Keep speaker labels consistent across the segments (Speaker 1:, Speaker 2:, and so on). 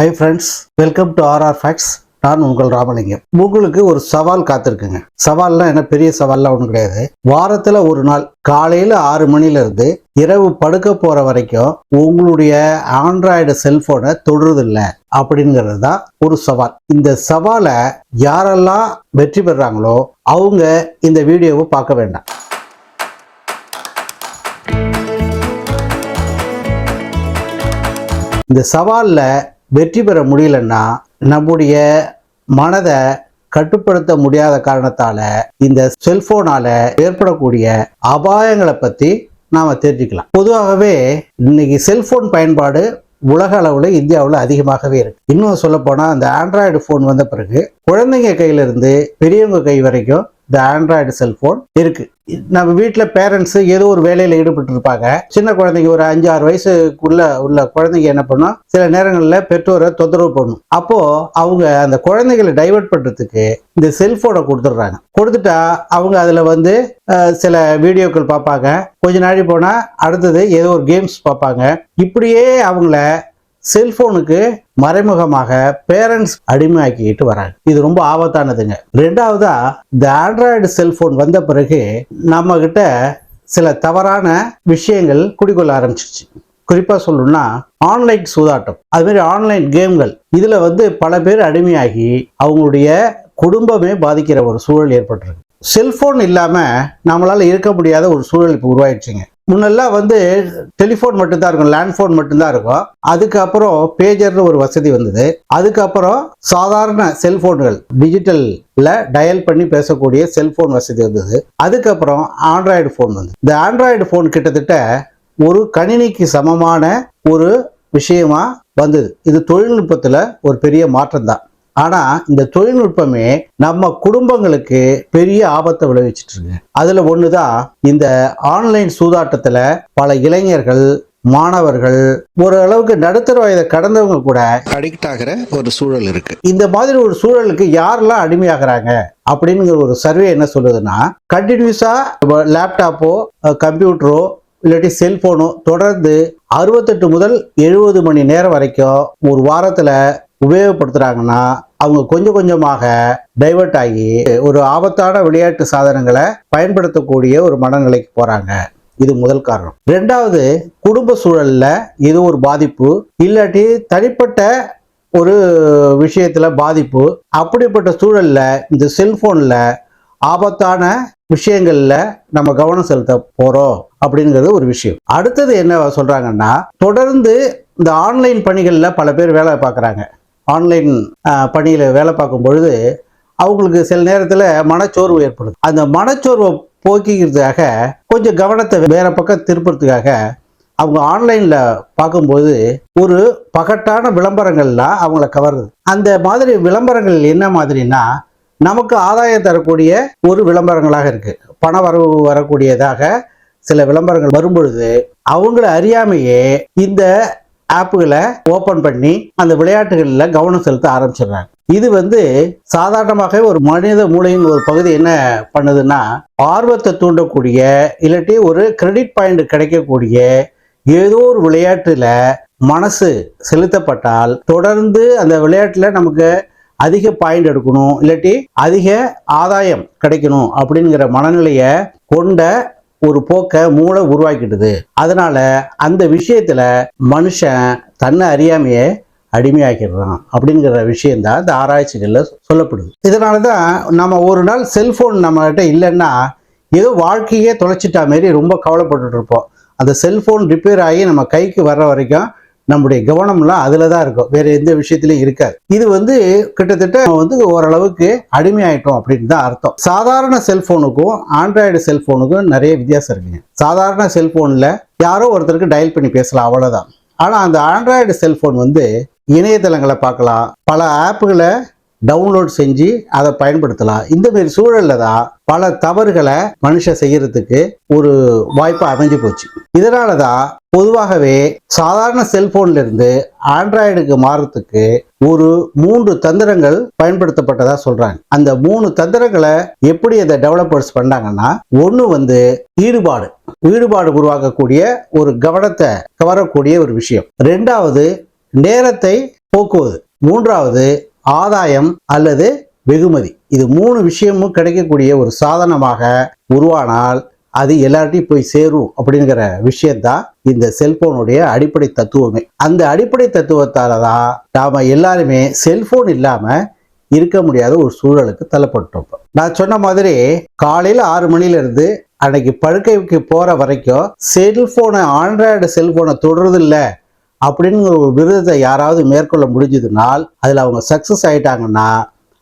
Speaker 1: Hi friends welcome to RR facts நான் உங்கள் ராமலிங்கம். உங்களுக்கு ஒரு சவால் காத்திருக்குங்க. சவால்லாம் என்ன? பெரிய சவால்லாம் ஒன்றும் கிடையாது. வாரத்தில் ஒரு நாள் காலையில் ஆறு மணிலேருந்து இரவு படுக்க போகிற வரைக்கும் உங்களுடைய ஆண்ட்ராய்டு செல்ஃபோனை தொடுறதில்ல. அப்படிங்கிறது தான் ஒரு சவால். இந்த சவாலை யாரெல்லாம் வெற்றி பெறாங்களோ அவங்க இந்த வீடியோவை பார்க்க வேண்டாம். இந்த சவாலில் வெற்றி பெற முடியலன்னா நம்முடைய மனதை கட்டுப்படுத்த முடியாத காரணத்தால இந்த செல்போனால ஏற்படக்கூடிய அபாயங்களை பத்தி நாம தெரிஞ்சுக்கலாம். பொதுவாகவே இன்னைக்கு செல்போன் பயன்பாடு உலக அளவில் இந்தியாவில் அதிகமாகவே இருக்கு. இன்னும் சொல்லப்போனால் அந்த ஆண்ட்ராய்டு ஃபோன் வந்த பிறகு குழந்தைங்க கையிலிருந்து பெரியவங்க கை வரைக்கும் இந்த ஆண்ட்ராய்டு செல்போன் இருக்கு. நம்ம வீட்டில் பேரண்ட்ஸ் ஏதோ ஒரு வேலையில் ஈடுபட்டு இருப்பாங்க சின்ன குழந்தைங்க ஒரு அஞ்சு ஆறு வயசுக்குள்ள உள்ள குழந்தைங்க என்ன பண்ணும்? சில நேரங்களில் பெற்றோரை தொந்தரவு பண்ணும். அப்போ அவங்க அந்த குழந்தைகளை டைவர்ட் பண்ணுறதுக்கு இந்த செல்போனை கொடுத்துட்றாங்க. கொடுத்துட்டா அவங்க அதில் வந்து சில வீடியோக்கள் பார்ப்பாங்க. கொஞ்ச நாளை போனால் அடுத்தது ஏதோ ஒரு கேம்ஸ் பார்ப்பாங்க. இப்படியே அவங்கள செல்போனுக்கு மறைமுகமாக பேரண்ட்ஸ் அடிமையாக்கிட்டு வராங்க. இது ரொம்ப ஆபத்தானதுங்க. ரெண்டாவதா இந்த ஆண்ட்ராய்டு செல்போன் வந்த பிறகு நம்ம கிட்ட சில தவறான விஷயங்கள் குடிக்கொள்ள ஆரம்பிச்சிருச்சு. குறிப்பா சொல்லணும்னா ஆன்லைன் சூதாட்டம். அது மாதிரி ஆன்லைன் கேம்கள் இதுல வந்து பல பேர் அடிமையாகி அவங்களுடைய குடும்பமே பாதிக்கிற ஒரு சூழல் ஏற்பட்டிருக்கு. செல்போன் இல்லாம நம்மளால இருக்க முடியாத ஒரு சூழல் இப்போ உருவாயிடுச்சுங்க. முன்னெல்லாம் வந்து டெலிஃபோன் மட்டும்தான் இருக்கும் லேண்ட் ஃபோன் மட்டும்தான் இருக்கும். அதுக்கப்புறம் பேஜர்னு ஒரு வசதி வந்தது. அதுக்கப்புறம் சாதாரண செல்போன்கள் டிஜிட்டலில் டயல் பண்ணி பேசக்கூடிய செல்போன் வசதி வந்தது. அதுக்கப்புறம் ஆண்ட்ராய்டு ஃபோன் வந்தது. இந்த ஆண்ட்ராய்டு ஃபோன் கிட்டத்தட்ட ஒரு கணினிக்கு சமமான ஒரு விஷயமா வந்தது. இது தொழில்நுட்பத்தில் ஒரு பெரிய மாற்றம் தான் ஆனா இந்த தொழில்நுட்பமே நம்ம குடும்பங்களுக்கு பெரிய ஆபத்தை விளைவிச்சிட்டு இருக்கு அதுல ஒண்ணுதான் இந்த ஆன்லைன் சூதாட்டத்துல பல இளைஞர்கள் மாணவர்கள் ஓரளவுக்கு நடுத்தர வயதை கடந்தவங்க கூட
Speaker 2: அடிக்ட் ஆகிற ஒரு சூழல் இருக்கு.
Speaker 1: இந்த மாதிரி ஒரு சூழலுக்கு யாரெல்லாம் அடிமையாகிறாங்க அப்படிங்கிற ஒரு சர்வே என்ன சொல்லுதுன்னா கண்டினியூஸா லேப்டாப்போ கம்ப்யூட்டரோ இல்லாட்டி செல்போனோ தொடர்ந்து அறுபத்தெட்டு முதல் எழுபது மணி நேரம் வரைக்கும் ஒரு வாரத்துல உபயோகப்படுத்துறாங்கன்னா அவங்க கொஞ்சம் கொஞ்சமாக டைவர்ட் ஆகி ஒரு ஆபத்தான விளையாட்டு சாதனங்களை பயன்படுத்தக்கூடிய ஒரு மனநிலைக்கு போறாங்க. இது முதல் காரணம். ரெண்டாவது குடும்ப சூழல்ல இது ஒரு பாதிப்பு. இல்லாட்டி தனிப்பட்ட ஒரு விஷயத்துல பாதிப்பு. அப்படிப்பட்ட சூழல்ல இந்த செல்போன்ல ஆபத்தான விஷயங்கள்ல நம்ம கவனம் செலுத்த போறோம் அப்படிங்கிறது ஒரு விஷயம். அடுத்தது என்ன சொல்றாங்கன்னா தொடர்ந்து இந்த ஆன்லைன் பணிகளில் பல பேர் வேலை பார்க்குறாங்க. ஆன்லைன் பணியில் வேலை பார்க்கும் பொழுது அவங்களுக்கு சில நேரத்தில் மனச்சோர்வு ஏற்படுது. அந்த மனச்சோர்வை போக்கிக்கிறதுக்காக கொஞ்சம் கவனத்தை வேற பக்கம் திருப்புறதுக்காக அவங்க ஆன்லைனில் பார்க்கும்போது ஒரு பகட்டான விளம்பரங்கள்லாம் அவங்கள கவருது அந்த மாதிரி விளம்பரங்கள் என்ன மாதிரினா நமக்கு ஆதாயம் தரக்கூடிய ஒரு விளம்பரங்களாக இருக்குது பண வரவு வரக்கூடியதாக சில விளம்பரங்கள் வரும்பொழுது அவங்கள அறியாமையே இந்த ஆப்புகளை ஓபன் பண்ணி அந்த விளையாட்டுகளில் கவனம் செலுத்த ஆரம்பிச்சிடுறாங்க. இது வந்து சாதாரணமாக ஒரு மனித மூளையின் ஒரு பகுதி என்ன பண்ணுதுன்னா ஆர்வத்தை தூண்டக்கூடிய இல்லாட்டி ஒரு கிரெடிட் பாயிண்ட் கிடைக்கக்கூடிய ஏதோ ஒரு விளையாட்டுல மனசு செலுத்தப்பட்டால் தொடர்ந்து அந்த விளையாட்டுல நமக்கு அதிக பாயிண்ட் எடுக்கணும் இல்லாட்டி அதிக ஆதாயம் கிடைக்கணும் அப்படிங்கிற மனநிலையை கொண்ட ஒரு போக்கை மூளை உருவாக்கிடுது அதனால அந்த விஷயத்துல மனுஷன் தன்னை அறியாமையே அடிமையாக்கிடுறான் அப்படிங்கிற விஷயம்தான் இந்த ஆராய்ச்சிகளில் சொல்லப்படுது. இதனால தான் நம்ம ஒரு நாள் செல்ஃபோன் நம்மகிட்ட இல்லைன்னா ஏதோ வாழ்க்கையே தொலைச்சிட்டா மாரி ரொம்ப கவலைப்பட்டுட்டு இருப்போம். அந்த செல்ஃபோன் ரிப்பேர் ஆகி நம்ம கைக்கு வர்ற வரைக்கும் நம்முடைய கவனம்லாம் அதில் தான் இருக்கும். வேற எந்த விஷயத்துலையும் இருக்காது. இது வந்து கிட்டத்தட்ட வந்து ஓரளவுக்கு அடிமையாயிட்டோம் அப்படின்னு தான் அர்த்தம். சாதாரண செல்போனுக்கும் ஆண்ட்ராய்டு செல்போனுக்கும் நிறைய வித்தியாசம் இருக்குங்க. சாதாரண செல்ஃபோனில் யாரோ ஒருத்தருக்கு டயல் பண்ணி பேசலாம் அவ்வளோதான் ஆனால் அந்த ஆண்ட்ராய்டு செல்போன் வந்து இணையதளங்களை பார்க்கலாம். பல ஆப்புகளை டவுன்லோட் செஞ்சு அதை பயன்படுத்தலாம். இந்த மாதிரி சூழல்ல தான் பல தவறுகளை மனுஷன் செய்யறதுக்கு ஒரு வாய்ப்பு அமைஞ்சு போச்சு. இதனால தான் பொதுவாகவே சாதாரண செல்போன்ல இருந்து ஆண்ட்ராய்டுக்கு மாறுறதுக்கு ஒரு மூன்று தந்திரங்கள் பயன்படுத்தப்பட்டதா சொல்றாங்க. அந்த மூணு தந்திரங்களை எப்படி அதை டெவலப்பர்ஸ் பண்ணாங்கன்னா ஒன்று வந்து ஈடுபாடு. ஈடுபாடு உருவாக்கக்கூடிய ஒரு கவனத்தை கவரக்கூடிய ஒரு விஷயம். ரெண்டாவது நேரத்தை போக்குவது. மூன்றாவது ஆதாயம் அல்லது வெகுமதி. இது மூணு விஷயமும் கிடைக்கக்கூடிய ஒரு சாதனமாக உருவானால் அது எல்லார்ட்டையும் போய் சேரும் அப்படிங்கிற விஷயம்தான் இந்த செல்போனுடைய அடிப்படை தத்துவமே. அந்த அடிப்படை தத்துவத்தால தான் நாம எல்லாருமே செல்போன் இல்லாம இருக்க முடியாத ஒரு சூழலுக்கு தள்ளப்பட்டோம் நான் சொன்ன மாதிரி காலையில ஆறு மணில இருந்து அன்னைக்கு படுக்கைக்கு போற வரைக்கும் செல்போனை ஆண்ட்ராய்டு செல்போனை தொடர்றது இல்லை அப்படிங்கிற ஒரு விருதத்தை யாராவது மேற்கொள்ள முடிஞ்சதுனால் அதில் அவங்க சக்ஸஸ் ஆகிட்டாங்கன்னா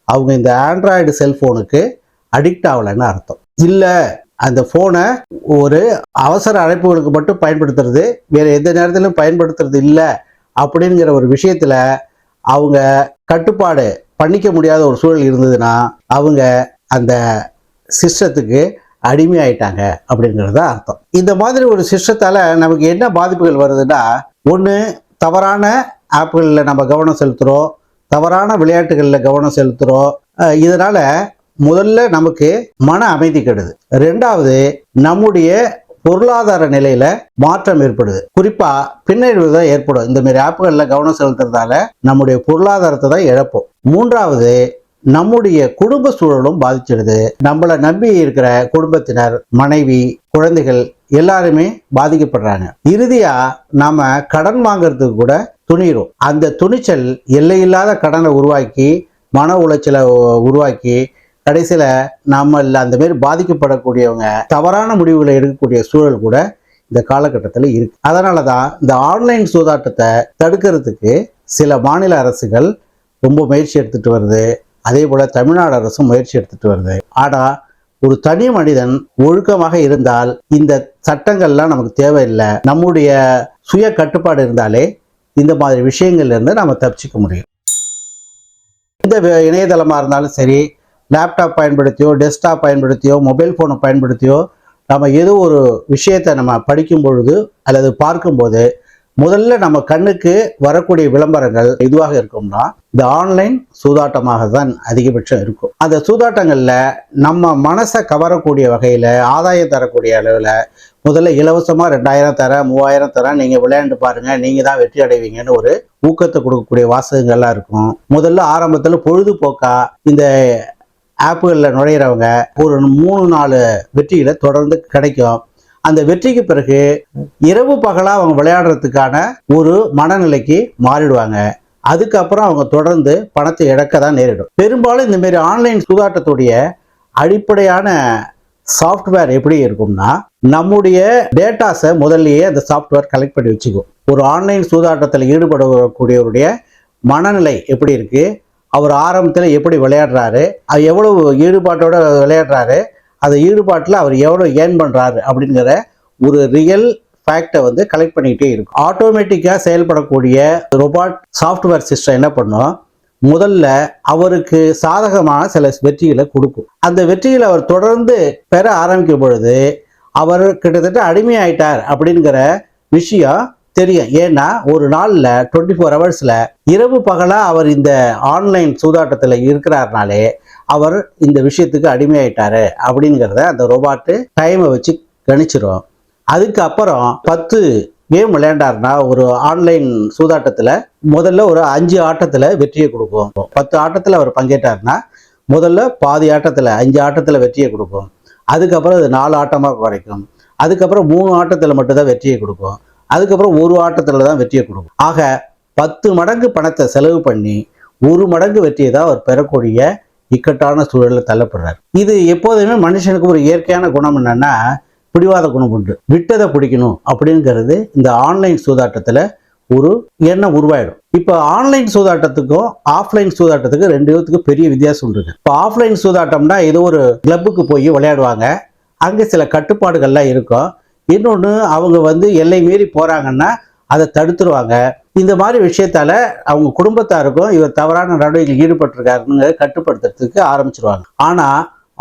Speaker 1: அவங்க இந்த ஆண்ட்ராய்டு செல்ஃபோனுக்கு அடிக்ட் ஆகலைன்னு அர்த்தம். இல்லை அந்த ஃபோனை ஒரு அவசர அழைப்புகளுக்கு மட்டும் பயன்படுத்துறது வேறு எந்த நேரத்திலும் பயன்படுத்துறது இல்லை அப்படிங்கிற ஒரு விஷயத்தில் அவங்க கட்டுப்பாடு பண்ணிக்க முடியாத ஒரு சூழல் இருந்ததுன்னா அவங்க அந்த சிஸ்டத்துக்கு அடிமையாயிட்டாங்க அப்படிங்கிறது தான் அர்த்தம். இந்த மாதிரி ஒரு சிஸ்டத்தால் நமக்கு என்ன பாதிப்புகள் வருதுன்னா ஒன்று தவறான ஆப்புகளில் நம்ம கவனம் செலுத்துகிறோம் தவறான விளையாட்டுகளில் கவனம் செலுத்துகிறோம் இதனால் முதல்ல நமக்கு மன அமைதி கெடுது. ரெண்டாவது நம்முடைய பொருளாதார நிலையில மாற்றம் ஏற்படுது. குறிப்பா பின்னடைவு தான் ஏற்படும். இந்த மாதிரி ஆப்புகள்ல கவனம் செலுத்துறதால நம்முடைய பொருளாதாரத்தை தான் இழப்போம். மூன்றாவது நம்முடைய குடும்ப சூழலும் பாதிச்சிடுது. நம்மளை நம்பி இருக்கிற குடும்பத்தினர் மனைவி குழந்தைகள் எல்லாருமே பாதிக்கப்படுறாங்க. இறுதியா நாம கடன் வாங்குறதுக்கு கூட துணிகிறோம் அந்த துணிச்சல் எல்லையில்லாத கடனை உருவாக்கி மன உளைச்சலை உருவாக்கி கடைசியில நம்ம அந்த மாரி பாதிக்கப்படக்கூடியவங்க தவறான முடிவுகளை எடுக்கக்கூடிய சூழல் கூட இந்த காலகட்டத்தில் இருக்கு. அதனால தான் இந்த ஆன்லைன் சூதாட்டத்தை தடுக்கிறதுக்கு சில மாநில அரசுகள் ரொம்ப முயற்சி எடுத்துட்டு வருது. அதே போல தமிழ்நாடு அரசும் முயற்சி எடுத்துட்டு வருது. ஆனால் ஒரு தனி மனிதன் ஒழுக்கமாக இருந்தால் இந்த சட்டங்கள்லாம் நமக்கு தேவையில்லை. நம்முடைய சுய கட்டுப்பாடு இருந்தாலே இந்த மாதிரி விஷயங்கள்ல இருந்து நம்ம தப்பிச்சுக்க முடியும். எந்த இணையதளமாக இருந்தாலும் சரி லேப்டாப் பயன்படுத்தியோ டெஸ்க்டாப் பயன்படுத்தியோ மொபைல் ஃபோனை பயன்படுத்தியோ நம்ம ஏதோ ஒரு விஷயத்தை நம்ம படிக்கும் பொழுது அல்லது பார்க்கும்போது முதல்ல நம்ம கண்ணுக்கு வரக்கூடிய விளம்பரங்கள் எதுவாக இருக்கும்னா இந்த ஆன்லைன் சூதாட்டமாக தான் அதிகபட்சம் இருக்கும். அந்த சூதாட்டங்களில் நம்ம மனசை கவரக்கூடிய வகையில் ஆதாயம் தரக்கூடிய அளவில் முதல்ல இலவசமாக ரெண்டாயிரம் தரேன் மூவாயிரம் தரேன் நீங்கள் விளையாண்டு பாருங்கள் நீங்கள் தான் வெற்றி அடைவீங்கன்னு ஒரு ஊக்கத்தை கொடுக்கக்கூடிய வாசகங்கள்லாம் இருக்கும். முதல்ல ஆரம்பத்தில் பொழுதுபோக்காக இந்த ஆப்புகளில் நுழையிறவங்க ஒரு மூணு நாலு வெற்றிகளை தொடர்ந்து கிடைக்கும். அந்த வெற்றிக்கு பிறகு இரவு பகலா அவங்க விளையாடுறதுக்கான ஒரு மனநிலைக்கு மாறிடுவாங்க. அதுக்கப்புறம் அவங்க தொடர்ந்து பணத்தை இழக்க தான் நேரிடும். பெரும்பாலும் இந்த மாதிரி ஆன்லைன் சூதாட்டத்துடைய அடிப்படையான சாஃப்ட்வேர் எப்படி இருக்கும்னா நம்முடைய டேட்டாஸை முதல்லயே அந்த சாஃப்ட்வேர் கலெக்ட் பண்ணி வச்சுக்கும். ஒரு ஆன்லைன் சூதாட்டத்தில் ஈடுபடக்கூடியவருடைய மனநிலை எப்படி இருக்கு அவர் ஆரம்பத்தில் எப்படி விளையாடுறாரு அது எவ்வளவு ஈடுபாட்டோட விளையாடுறாரு அந்த ஈடுபாட்டில் அவர் எவ்வளோ ஏர்ன் பண்ணுறாரு அப்படிங்கிற ஒரு ரியல் ஃபேக்டை வந்து கலெக்ட் பண்ணிக்கிட்டே இருக்கும். ஆட்டோமேட்டிக்காக செயல்படக்கூடிய ரொபாட் சாஃப்ட்வேர் சிஸ்டம் என்ன பண்ணும்? முதல்ல அவருக்கு சாதகமான சில வெற்றிகளை கொடுக்கும். அந்த வெற்றிகளை அவர் தொடர்ந்து பெற ஆரம்பிக்கும் பொழுது அவர் கிட்டத்தட்ட அடிமையாயிட்டார் அப்படிங்கிற விஷயம் தெரியும். ஏன்னா ஒரு நாளில் டுவெண்ட்டி ஃபோர் ஹவர்ஸில் இரவு பகலாக அவர் இந்த ஆன்லைன் சூதாட்டத்தில் இருக்கிறாருனாலே அவர் இந்த விஷயத்துக்கு அடிமையாயிட்டாரு அப்படிங்கிறத அந்த ரோபாட்டு டைமை வச்சு கணிச்சிரும். அதுக்கப்புறம் பத்து கேம் விளையாண்டாருன்னா ஒரு ஆன்லைன் சூதாட்டத்தில் முதல்ல ஒரு அஞ்சு ஆட்டத்தில் வெற்றியை கொடுக்கும். பத்து ஆட்டத்தில் அவர் பங்கேற்றாருன்னா முதல்ல பாதி ஆட்டத்தில் அஞ்சு ஆட்டத்தில் வெற்றியை கொடுக்கும். அதுக்கப்புறம் அது நாலு ஆட்டமாக குறைக்கும். அதுக்கப்புறம் மூணு ஆட்டத்தில் மட்டும்தான் வெற்றியை கொடுக்கும். அதுக்கப்புறம் ஒரு ஆட்டத்தில் தான் வெற்றியை கொடுக்கும். ஆக பத்து மடங்கு பணத்தை செலவு பண்ணி ஒரு மடங்கு வெற்றியை தான் அவர் பெறக்கூடிய இக்கட்டான சூழலில் தள்ளப்படுறார். இது எப்போதுமே மனுஷனுக்கு ஒரு இயற்கையான குணம் என்னன்னா பிடிவாத குணம் உண்டு. விட்டதை பிடிக்கணும் அப்படிங்கிறது இந்த ஆன்லைன் சூதாட்டத்தில் ஒரு எண்ணம் உருவாயிடும். இப்போ ஆன்லைன் சூதாட்டத்துக்கும் ஆஃப்லைன் சூதாட்டத்துக்கும் ரெண்டு விதத்துக்கும் பெரிய வித்தியாசம் இருக்கு. இப்போ ஆஃப்லைன் சூதாட்டம்னா ஏதோ ஒரு கிளப்புக்கு போய் விளையாடுவாங்க. அங்கே சில கட்டுப்பாடுகள்லாம் இருக்கும். இன்னொன்று அவங்க வந்து எல்லை மீறி போகிறாங்கன்னா அதை தடுத்துருவாங்க. இந்த மாதிரி விஷயத்தால அவங்க குடும்பத்தாருக்கும் இவர் தவறான நடவடிக்கையில் ஈடுபட்டிருக்காருன்னு கட்டுப்படுத்துறதுக்கு ஆரம்பிச்சிருவாங்க. ஆனா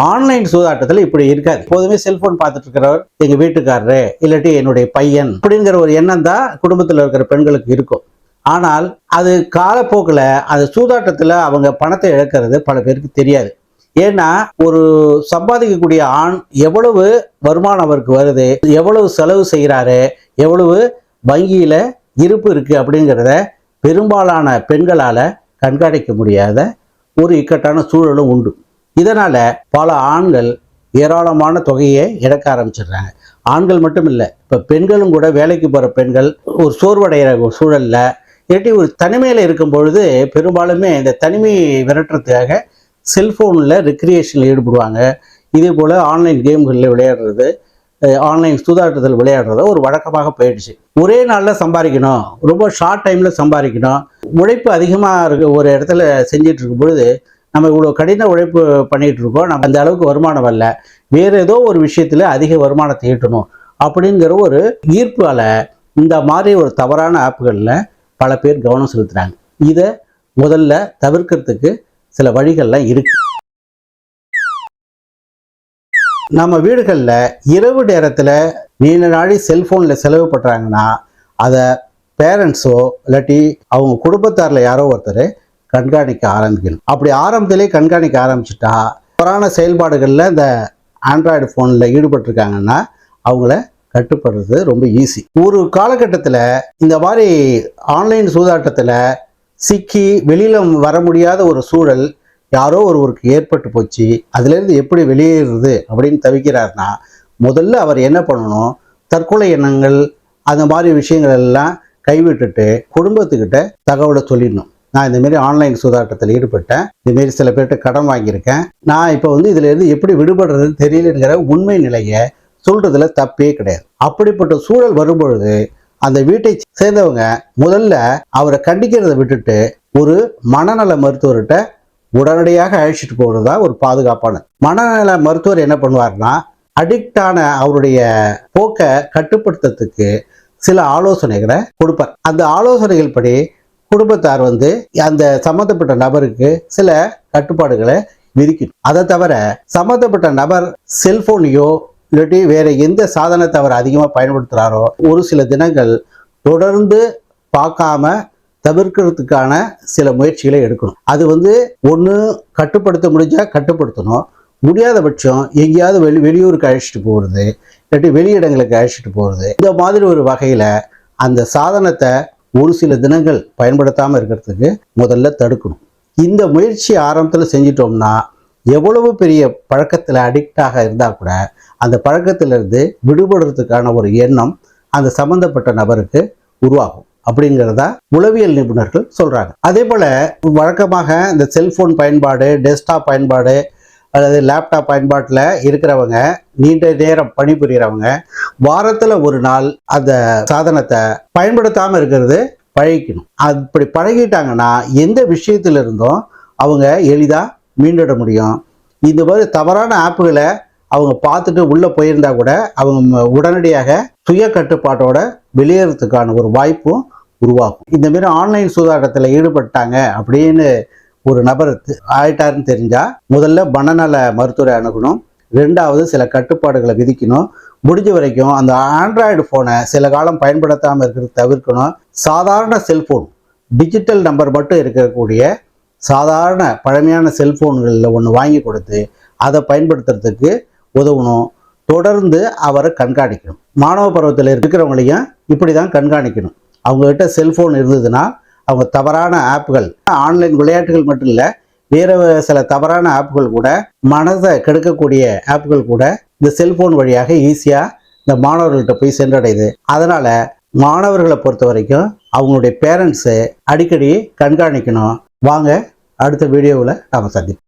Speaker 1: ஆன்லைன் சூதாட்டத்தில் இப்படி இருக்காது. எப்போதுமே செல்போன் பார்த்துட்டு இருக்கிறவர் எங்க வீட்டுக்காரரு இல்லாட்டி என்னுடைய பையன் அப்படிங்கிற ஒரு எண்ணம் தான் குடும்பத்தில் இருக்கிற பெண்களுக்கு இருக்கும். ஆனால் அது காலப்போக்கில் அது சூதாட்டத்தில் அவங்க பணத்தை இழக்கிறது பல பேருக்கு தெரியாது. ஏன்னா ஒரு சம்பாதிக்கக்கூடிய ஆண் எவ்வளவு வருமானம் அவருக்கு வருது எவ்வளவு செலவு செய்கிறாரு எவ்வளவு வங்கியில் இருப்பு இருக்குது அப்படிங்கிறத பெரும்பாலான பெண்களால் கண்காணிக்க முடியாத ஒரு இக்கட்டான சூழலும் உண்டு. இதனால் பல ஆண்கள் ஏராளமான தொகையை இழக்க ஆரம்பிச்சிடுறாங்க. ஆண்கள் மட்டும் இல்லை இப்போ பெண்களும் கூட வேலைக்கு போகிற பெண்கள் ஒரு சோர்வடைகிற சூழலில் இல்லாட்டி ஒரு தனிமையில் இருக்கும் பொழுது பெரும்பாலுமே இந்த தனிமையை விரட்டுறதுக்காக செல்ஃபோனில் ரெக்ரியேஷனில் ஈடுபடுவாங்க. இதே போல் ஆன்லைன் கேம்களில் விளையாடுறது ஆன்லைன் சூதாட்டத்தில் விளையாடுறத ஒரு வழக்கமாக போயிடுச்சு. ஒரே நாளில் சம்பாதிக்கணும். ரொம்ப ஷார்ட் டைமில் சம்பாதிக்கணும். உழைப்பு அதிகமாக இருக்க ஒரு இடத்துல செஞ்சிட்டு இருக்கும் பொழுது நம்ம இவ்வளோ கடின உழைப்பு பண்ணிகிட்டு இருக்கோம். நம்ம அந்த அளவுக்கு வருமானம் வரல. வேறு ஏதோ ஒரு விஷயத்தில் அதிக வருமானத்தை ஈட்டணும். அப்படிங்கிற ஒரு ஈர்ப்பால் இந்த மாதிரி ஒரு தவறான ஆப்புகளில் பல பேர் கவனம் செலுத்துகிறாங்க இதை முதல்ல தவிர்க்கிறதுக்கு சில வழிகள்லாம் இருக்குது நம்ம வீடுகளில் இரவு நேரத்தில் நீண்ட நாளி செல்ஃபோனில் செலவு பண்ணுறாங்கன்னா அதை பேரண்ட்ஸோ இல்லாட்டி அவங்க குடும்பத்தாரில் யாரோ ஒருத்தர் கண்காணிக்க ஆரம்பிக்கணும். அப்படி ஆரம்பத்திலே கண்காணிக்க ஆரம்பிச்சிட்டா தவறான செயல்பாடுகளில் இந்த ஆண்ட்ராய்டு ஃபோனில் ஈடுபட்டிருக்காங்கன்னா அவங்கள கட்டுப்படுறது ரொம்ப ஈஸி ஒரு காலகட்டத்தில் இந்த மாதிரி ஆன்லைன் சூதாட்டத்தில் சிக்கி வெளியில் வர முடியாத ஒரு சூழல் யாரோ ஒருவருக்கு ஏற்பட்டு போச்சு அதுலேருந்து எப்படி வெளியேறுறது அப்படின்னு தவிக்கிறாருன்னா முதல்ல அவர் என்ன பண்ணணும் தற்கொலை எண்ணங்கள் அந்த மாதிரி விஷயங்கள் எல்லாம் கைவிட்டுட்டு குடும்பத்துக்கிட்ட தகவலை சொல்லிடணும். நான் இந்தமாரி ஆன்லைன் சூதாட்டத்தில் ஈடுபட்டேன். இதுமாரி சில பேர்கிட்ட கடன் வாங்கியிருக்கேன். நான் இப்போ வந்து இதுலேருந்து எப்படி விடுபடுறதுன்னு தெரியலங்கிற உண்மை நிலையை சொல்கிறதுல தப்பே கிடையாது. அப்படிப்பட்ட சூழல் வரும்பொழுது அந்த வீட்டை சேர்ந்தவங்க முதல்ல அவரை கண்டிக்கிறத விட்டுட்டு ஒரு மனநல மருத்துவர்கிட்ட உடனடியாக அழைச்சிட்டு போகிறது தான் ஒரு பாதுகாப்பான மனநல மருத்துவர் என்ன பண்ணுவார்னா அடிக்டான அவருடைய போக்கை கட்டுப்படுத்துறதுக்கு சில ஆலோசனைகளை கொடுப்பார். அந்த ஆலோசனைகள் படி குடும்பத்தார் வந்து அந்த சம்மந்தப்பட்ட நபருக்கு சில கட்டுப்பாடுகளை விதிக்கணும். அதை தவிர சம்மந்தப்பட்ட நபர் செல்போனையோ இல்லாட்டி வேற எந்த சாதனத்தை அவர் அதிகமாக பயன்படுத்துகிறாரோ ஒரு சில தினங்கள் தொடர்ந்து பார்க்காம தவிர்க்கிறதுக்கான சில முயற்சிகளை எடுக்கணும். அது வந்து ஒன்று கட்டுப்படுத்த முடிஞ்சால் கட்டுப்படுத்தணும். முடியாத பட்சம் எங்கேயாவது வெளி வெளியூருக்கு அழைச்சிட்டு போகிறது இல்லாட்டி வெளியிடங்களுக்கு அழைச்சிட்டு போகிறது இந்த மாதிரி ஒரு வகையில் அந்த சாதனத்தை ஒரு சில தினங்கள் பயன்படுத்தாமல் இருக்கிறதுக்கு முதல்ல தடுக்கணும். இந்த முயற்சி ஆரம்பத்தில் செஞ்சிட்டோம்னா எவ்வளவு பெரிய பழக்கத்தில் அடிக்டாக இருந்தால் கூட அந்த பழக்கத்திலிருந்து விடுபடுறதுக்கான ஒரு எண்ணம் அந்த சம்பந்தப்பட்ட நபருக்கு உருவாகும். அப்படிங்கிறத உளவியல் நிபுணர்கள் சொல்றாங்க. அதே போல வழக்கமாக இந்த செல்போன் பயன்பாடு டெஸ்க்டாப் பயன்பாடு அல்லது லேப்டாப் பயன்பாட்டில் இருக்கிறவங்க நீண்ட நேரம் பணிபுரியறவங்க வாரத்தில் ஒரு நாள் அந்த சாதனத்தை பயன்படுத்தாமல் இருக்கிறது பழகிக்கணும். அப்படி பழகிட்டாங்கன்னா எந்த விஷயத்துல இருந்தும் அவங்க எளிதாக மீண்டிட முடியும். இந்த மாதிரி தவறான ஆப்புகளை அவங்க பார்த்துட்டு உள்ளே போயிருந்தா கூட அவங்க உடனடியாக சுய கட்டுப்பாட்டோட வெளியேறதுக்கான ஒரு வாய்ப்பும் உருவாகும் இந்த மாதிரி ஆன்லைன் சூதாட்டத்தில் ஈடுபட்டாங்க அப்படின்னு ஒரு நபர் ஆயிட்டாருன்னு தெரிஞ்சால் முதல்ல மனநல மருத்துவரை அணுகணும். ரெண்டாவது சில கட்டுப்பாடுகளை விதிக்கணும். முடிஞ்ச வரைக்கும் அந்த ஆண்ட்ராய்டு ஃபோனை சில காலம் பயன்படுத்தாமல் இருக்கிறது தவிர்க்கணும். சாதாரண செல்ஃபோன் டிஜிட்டல் நம்பர் மட்டும் இருக்கக்கூடிய சாதாரண பழமையான செல்ஃபோன்களில் ஒன்று வாங்கி கொடுத்து அதை பயன்படுத்துறதுக்கு உதவணும். தொடர்ந்து அவரை கண்காணிக்கணும். மாணவ பருவத்தில் இருக்கிறவங்களையும் இப்படி தான் கண்காணிக்கணும். அவங்ககிட்ட செல்ஃபோன் இருந்ததுன்னா அவங்க தவறான ஆப்புகள் ஆன்லைன் விளையாட்டுகள் மட்டும் இல்லை வேற சில தவறான ஆப்புகள் கூட மனதை கெடுக்கக்கூடிய ஆப்புகள் கூட இந்த செல்போன் வழியாக ஈஸியாக இந்த மாணவர்கள்ட்ட போய் சென்றடையுது. அதனால் மாணவர்களை பொறுத்த வரைக்கும் அவங்களுடைய பேரண்ட்ஸு அடிக்கடி கண்காணிக்கணும். வாங்க அடுத்த வீடியோவில் நாம் சந்திப்போம்.